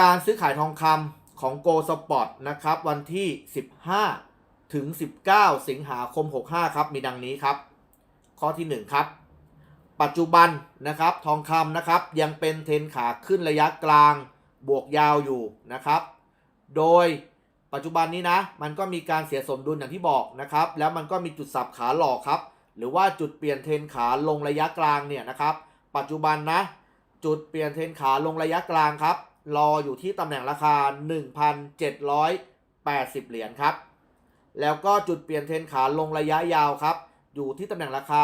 การซื้อขายทองคำของ Go Spot นะครับ วันที่ 15 ถึง 19 สิงหาคม 65 ครับ มีดังนี้ครับ ข้อที่ 1 ครับ ปัจจุบันนะครับทองคำนะครับยังเป็นเทนขาขึ้นระยะกลางบวกยาวอยู่นะครับ โดยปัจจุบันนี้นะ มันก็มีการเสียสมดุลอย่างที่บอกนะครับ แล้วมันก็มีจุดสับขาหลอกครับ หรือว่าจุดเปลี่ยนเทนขาลงระยะกลางเนี่ยนะครับ ปัจจุบันนะ จุดเปลี่ยนเทนขาลงระยะกลางครับ รออยู่ที่ตำแหน่งราคา 1,780 เหรียญครับ แล้วก็จุดเปลี่ยนเทรนขาลงระยะยาวครับ อยู่ที่ตำแหน่งราคา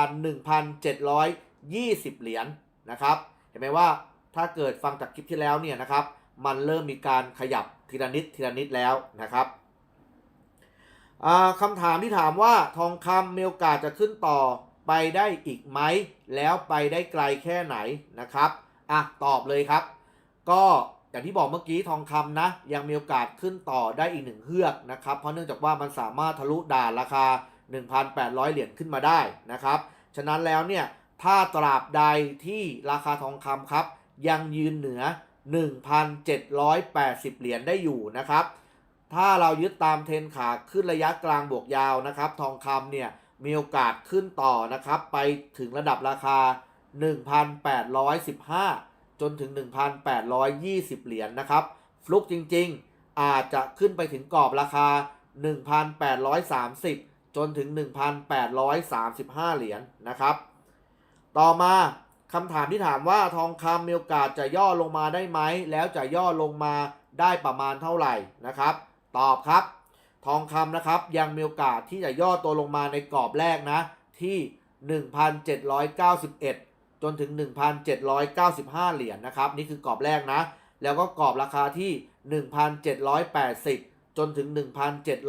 1,720 เหรียญนะครับ เห็นไหมว่าถ้าเกิดฟังจากคลิปที่แล้วเนี่ยนะครับ มันเริ่มมีการขยับทีละนิดทีละนิดแล้วนะครับคำถามที่ถามว่าทองคำมีโอกาสจะขึ้นต่อไปได้อีกไหม แล้วไปได้ไกลแค่ไหนนะครับ อะ ตอบเลยครับ ก็ อย่างที่บอกเมื่อกี้ทองคำนะ ยังมีโอกาสขึ้นต่อได้อีกหนึ่งเฮือกนะครับ เพราะเนื่องจากว่ามันสามารถทะลุด่านราคา 1,800 เหรียญขึ้นมาได้นะครับ ฉะนั้นแล้วเนี่ยถ้าตราบใดที่ราคาทองคำครับ ยังยืนเหนือ 1,780 เหรียญได้อยู่นะครับ ถ้าเรายึดตามเทรนขาขึ้นระยะกลางบวกยาวนะครับ ทองคำเนี่ยมีโอกาสขึ้นต่อนะครับ ไปถึงระดับราคา 1,815 จนถึง 1,820 เหรียญนะครับ ฟลุกจริงๆ อาจจะขึ้นไปถึงกรอบราคา 1,830 จนถึง 1,835 เหรียญนะครับ ต่อมาคำถามที่ถามว่าทองคำมีโอกาสจะย่อลงมาได้ไหม แล้วจะย่อลงมาได้ประมาณเท่าไหร่นะครับ ตอบครับ ทองคำนะครับยังมีโอกาสที่จะย่อตัวลงมาในกรอบแรกนะที่ 1,791 จนถึง 1,795 เหรียญนะครับ นี่คือกรอบแรกนะ แล้วก็กรอบราคาที่ 1,780 จนถึง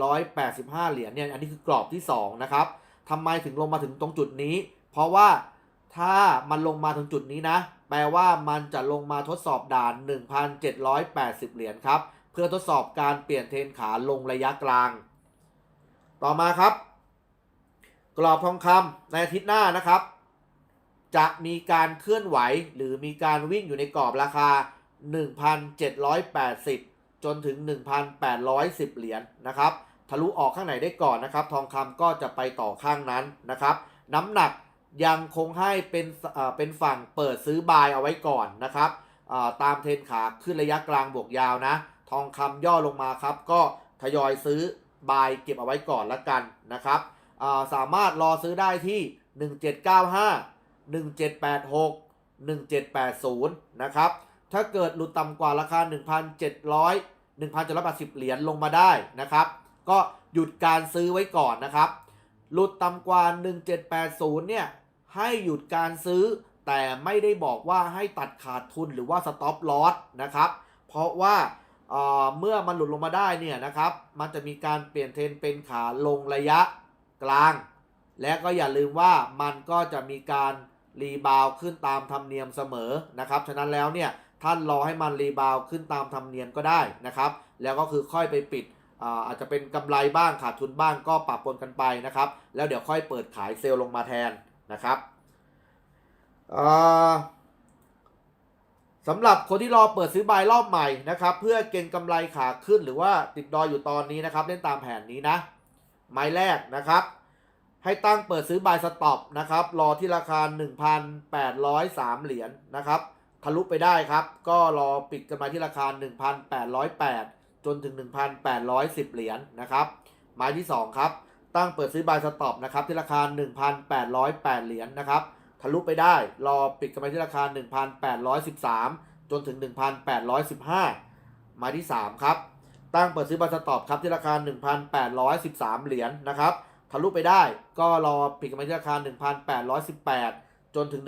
1,785 เหรียญเนี่ยอันนี้คือกรอบที่ 2 นะครับทำไมถึงลงมาถึงตรงจุดนี้ เพราะว่าถ้ามันลงมาถึงจุดนี้นะ แปลว่ามันจะลงมาทดสอบด่าน 1,780 เหรียญครับ เพื่อทดสอบการเปลี่ยนเทรนขาลงระยะกลาง ต่อมาครับ กรอบทองคำในอาทิตย์หน้านะครับ จะมีการเคลื่อนไหวหรือมีการวิ่งอยู่ในกรอบราคา 1,780 จนถึง 1,810 เหรียญนะครับ ทะลุออกข้างไหนได้ก่อนนะครับ ทองคำก็จะไปต่อข้างนั้นนะครับ น้ำหนักยังคงให้เป็นเป็นฝั่งเปิดซื้อบายเอาไว้ก่อนนะครับ ตามเทรนขาขึ้นระยะกลางบวกยาวนะ ทองคำย่อลงมาครับ ก็ทยอยซื้อบายเก็บเอาไว้ก่อนละกันนะครับ สามารถรอซื้อได้ที่ 1795 1786 1780 นะครับ ถ้าเกิดหลุดต่ำกว่าราคา 1,700 1,780 เหรียญลงมาได้นะครับ ก็หยุดการซื้อไว้ก่อนนะครับ หลุดต่ำกว่า 1780 เนี่ย ให้หยุดการซื้อ แต่ไม่ได้บอกว่าให้ตัดขาดทุนหรือว่าสต็อปลอสนะครับ เพราะว่าเอ่อเมื่อมันหลุดลงมาได้เนี่ยนะครับ มันจะมีการเปลี่ยนเทรนเป็นขาลงระยะกลาง และก็อย่าลืมว่ามันก็จะมีการ รีบาวขึ้นตามธรรมเนียมเสมอนะครับ ฉะนั้นแล้วเนี่ยท่านรอให้มันรีบาวขึ้นตามธรรมเนียมก็ได้นะครับ แล้วก็คือค่อยไปปิดอ่าอาจจะเป็นกำไรบ้างขาดทุนบ้างก็ปรับปนกันไปนะครับ แล้วเดี๋ยวค่อยเปิดขายเซลล์ลงมาแทนนะครับอ่าสำหรับคนที่รอเปิดซื้อบายรอบใหม่นะครับ เพื่อเก็งกำไรขาขึ้นหรือว่าติดดอยอยู่ตอนนี้นะครับ เล่นตามแผนนี้นะ ไม้แรกนะครับ ให้ตั้งเปิดซื้อบายสต็อปนะครับ รอที่ราคา 1,803 เหรียญนะครับ ทะลุไปได้ครับ ก็รอปิดกันมาที่ราคา 1,808 จนถึง 1,810 เหรียญนะครับ หมายที่ 2 ครับ ตั้งเปิดซื้อบายสต็อปนะครับที่ราคา 1,808 เหรียญนะครับ ทะลุไปได้ รอปิดกันไปที่ราคา 1,813 จนถึง 1,815 หมายที่ 3 ครับ ตั้งเปิดซื้อบายสต็อปครับที่ราคา 1,813 เหรียญนะครับ ทะลุไปได้ ก็รอปิดกันไปที่ราคา 1,818 จนถึง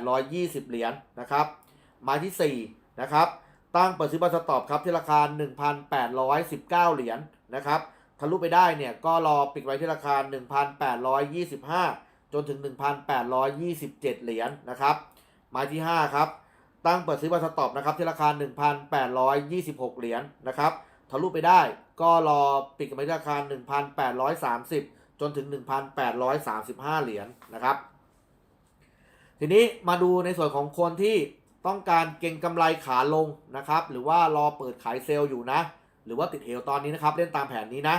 1,820 เหรียญนะครับหมายที่ 4 นะครับ ตั้งเปิดซื้อบาสต็อปครับที่ราคา 1,819 เหรียญนะครับทะลุไปได้เนี่ยก็รอปิดไว้ที่ราคา 1,825 จนถึง 1,827 เหรียญนะครับหมายที่ 5 ครับ ตั้งเปิดซื้อบาสต็อปนะครับที่ราคา 1,826 เหรียญนะครับทะลุไปได้ก็รอปิดกันไปที่ราคา 1,830 จนถึง 1,835 เหรียญนะครับ ทีนี้มาดูในส่วนของคนที่ต้องการเก็งกำไรขาลงนะครับ หรือว่ารอเปิดขายเซลล์อยู่นะ หรือว่าติดเหวตอนนี้นะครับ เล่นตามแผนนี้นะ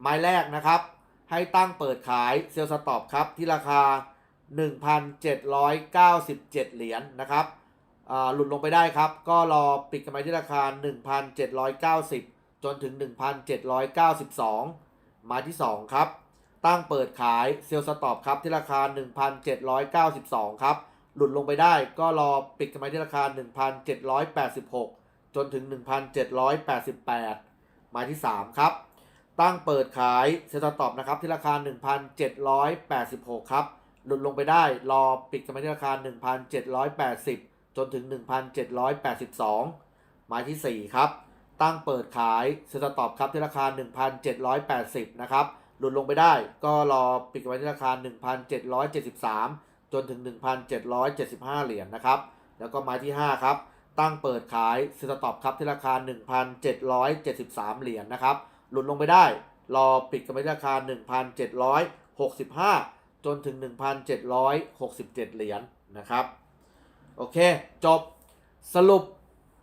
ไม้แรกนะครับ ให้ตั้งเปิดขายเซลล์สต็อปครับ ที่ราคา 1,797 เหรียญนะครับหลุดลงไปได้ครับ ก็รอปิดกำไรที่ราคา 1,790 จนถึง 1,792 มาที่ 2 ครับ ตั้งเปิดขายเซลล์สต็อปครับที่ราคา 1,792 ครับ หลุดลงไปได้ก็รอปิดกำไรที่ราคา 1,786 จนถึง 1,788 หมายที่ 3 ครับ ตั้งเปิดขายเซลล์สต็อปนะครับที่ราคา 1,786 ครับ หลุดลงไปได้รอปิดกำไรที่ราคา 1,780 จนถึง 1,782 หมายที่ 4 ครับ ตั้งเปิดขายเซลล์สต็อปครับที่ราคา 1,780 นะครับ หลุดลงไปได้ ก็รอปิดกำไรที่ราคา 1,773 จนถึง 1,775 เหรียญนะครับ แล้วก็หมายที่ 5 ครับ ตั้งเปิดขายซลล์สต็อปครับที่ราคา 1,773 เหรียญนะครับ หลุดลงไปได้ รอปิดกำไรที่ราคา 1,765 จนถึง 1,767 เหรียญนะครับ โอเค จบสรุป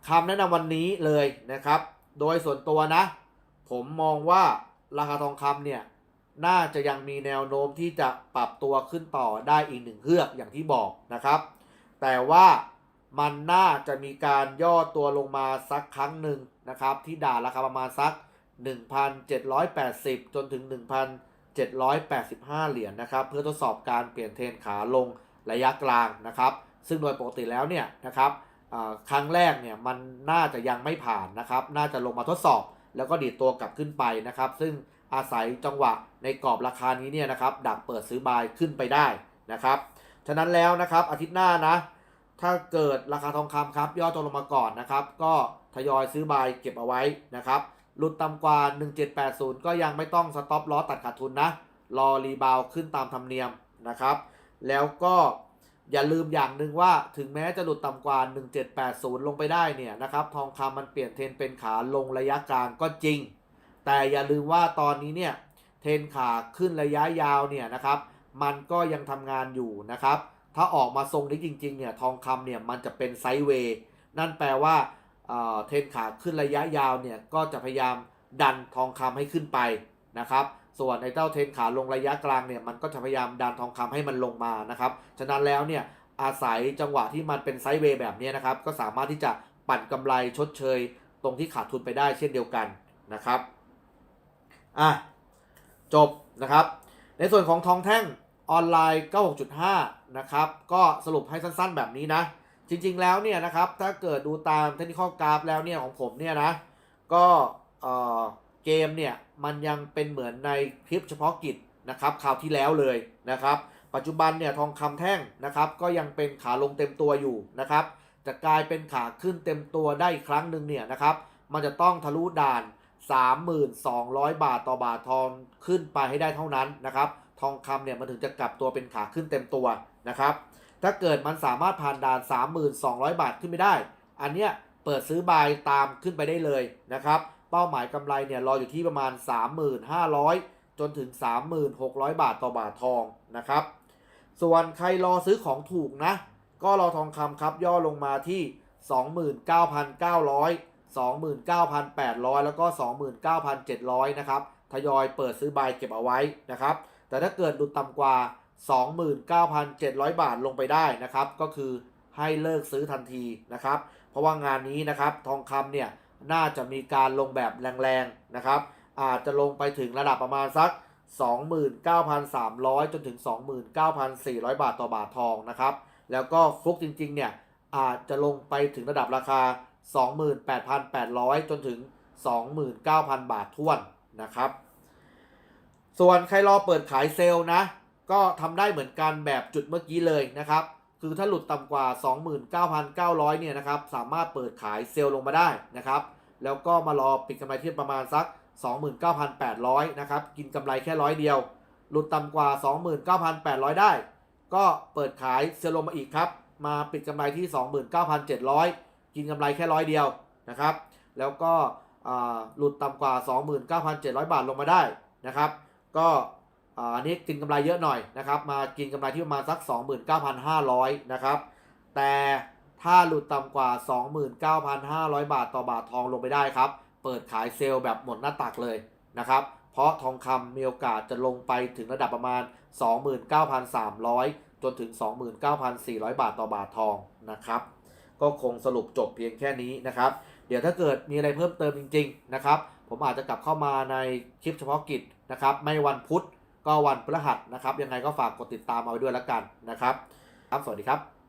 คำแนะนำวันนี้เลยนะครับ โดยส่วนตัวนะ ผมมองว่าราคาทองคำเนี่ย น่าจะยังมีแนวโน้มที่จะปรับตัวขึ้นต่อได้อีกหนึ่งเฮือกอย่างที่บอกนะครับ แต่ว่ามันน่าจะมีการย่อตัวลงมาสักครั้งหนึ่งนะครับ ที่ด่าราคาประมาณสัก 1,780 จนถึง 1,785 เหรียญนะครับ เพื่อทดสอบการเปลี่ยนเทรนขาลงระยะกลางนะครับ ซึ่งโดยปกติแล้วเนี่ยนะครับครั้งแรกเนี่ยมันน่าจะยังไม่ผ่านนะครับ น่าจะลงมาทดสอบ แล้วก็ดีดตัวกลับขึ้นไปนะครับ ซึ่ง อาศัยจังหวะในกรอบราคานี้เนี่ยนะครับดักเปิดซื้อบายขึ้นไปได้นะครับ ฉะนั้นแล้วนะครับอาทิตย์หน้านะ ถ้าเกิดราคาทองคำครับ ย่อตัวลงมาก่อนนะครับ ก็ทยอยซื้อบายเก็บเอาไว้นะครับหลุดต่ำกว่า 1780 ก็ยังไม่ต้องสต็อปล้อตัดขาดทุนนะ รอรีบาวขึ้นตามธรรมเนียมนะครับ แล้วก็อย่าลืมอย่างหนึ่งว่าถึงแม้จะหลุดต่ำกว่า 1780 ลงไปได้เนี่ยนะครับ ทองคำมันเปลี่ยนเทรนเป็นขาลงระยะกลางก็จริง แต่อย่าลืมว่าตอนนี้เนี่ยเทนขาขึ้นระยะยาวเนี่ยนะครับ มันก็ยังทำงานอยู่นะครับ ถ้าออกมาทรงนี้จริงๆเนี่ยทองคำเนี่ยมันจะเป็นไซด์เวย์นั่นแปลว่าเอ่อเทนขาขึ้นระยะยาวเนี่ยก็จะพยายามดันทองคำให้ขึ้นไปนะครับ ส่วนไอ้เจ้าเทนขาลงระยะกลางเนี่ยมันก็จะพยายามดันทองคำให้มันลงมานะครับ ฉะนั้นแล้วเนี่ยอาศัยจังหวะที่มันเป็นไซด์เวย์แบบนี้นะครับ ก็สามารถที่จะปั่นกำไรชดเชย ตรงที่ขาดทุนไปได้เช่นเดียวกันนะครับ อะ จบนะครับ ในส่วนของทองแท่งออนไลน์ 96.5 นะครับ ก็สรุปให้สั้นๆแบบนี้นะ จริงๆแล้วเนี่ยนะครับ ถ้าเกิดดูตามเทคนิคกราฟแล้วเนี่ยของผมเนี่ยนะ ก็เอ่อเกมเนี่ยมันยังเป็นเหมือนในคลิปเฉพาะกิจนะครับคราวที่แล้วเลยนะครับ ปัจจุบันเนี่ยทองคำแท่งนะครับ ก็ยังเป็นขาลงเต็มตัวอยู่นะครับ จะกลายเป็นขาขึ้นเต็มตัวได้อีกครั้งหนึ่งเนี่ยนะครับ มันจะต้องทะลุด่าน 3,200 บาทต่อบาททองขึ้นไปให้ได้เท่านั้นนะครับ ทองคำเนี่ยมันถึงจะกลับตัวเป็นขาขึ้นเต็มตัวนะครับ ถ้าเกิดมันสามารถผ่านด่าน 3,200 บาทขึ้นไปได้ อันเนี้ยเปิดซื้อบายตามขึ้นไปได้เลยนะครับ เป้าหมายกำไรเนี่ยรออยู่ที่ประมาณ 3,500 จนถึง 3,600 บาทต่อบาททองนะครับ ส่วนใครรอซื้อของถูกนะ ก็รอทองคำครับย่อลงมาที่ 29,900 29,800 แล้วก็ 29,700 นะครับ ทยอยเปิดซื้อบายเก็บเอาไว้นะครับ แต่ถ้าเกิดหลุดต่ำกว่า 29,700 บาทลงไปได้นะครับ ก็คือให้เลิกซื้อทันทีนะครับ เพราะว่างานนี้นะครับ ทองคำเนี่ยน่าจะมีการลงแบบแรงๆนะครับ อาจจะลงไปถึงระดับประมาณสัก 29,300 จนถึง 29,400 บาทต่อบาททองนะครับ แล้วก็ฟลุกจริงๆเนี่ยอาจจะลงไปถึงระดับราคา 28,800 จนถึง 29,000 บาทท้วนนะครับ ส่วนใครรอเปิดขายเซลล์นะ ก็ทำได้เหมือนกันแบบจุดเมื่อกี้เลยนะครับ คือถ้าหลุดต่ำกว่า 29,900 เนี่ยนะครับ สามารถเปิดขายเซลล์ลงมาได้นะครับ แล้วก็มารอปิดกำไรที่ประมาณสัก 29,800 นะครับ กินกำไรแค่ร้อยเดียว หลุดต่ำกว่า 29,800 ได้ ก็เปิดขายเซลล์ลงมาอีกครับ มาปิดกำไรที่ 29,700 กินกำไรแค่ร้อยเดียวนะครับ แล้วก็หลุดต่ำกว่า 29,700 บาทลงมาได้นะครับ ก็อันนี้กินกำไรเยอะหน่อยนะครับ มากินกำไรที่ประมาณสัก 29,500 นะครับ แต่ถ้าหลุดต่ำกว่า 29,500 บาทต่อบาททองลงไปได้ครับ เปิดขายเซลล์แบบหมดหน้าตักเลยนะครับ เพราะทองคำมีโอกาสจะลงไปถึงระดับประมาณ 29,300 จนถึง 29,400 บาทต่อบาททองนะครับ ก็คงสรุปจบเพียงแค่นี้นะครับ เดี๋ยวถ้าเกิดมีอะไรเพิ่มเติมจริง ๆ นะครับ ผมอาจจะกลับเข้ามาในคลิปเฉพาะกิจนะครับ ไม่วันพุธก็วันพฤหัสนะครับ ยังไงก็ฝากกดติดตามเอาไว้ด้วยแล้วกันนะครับ ครับ สวัสดีครับ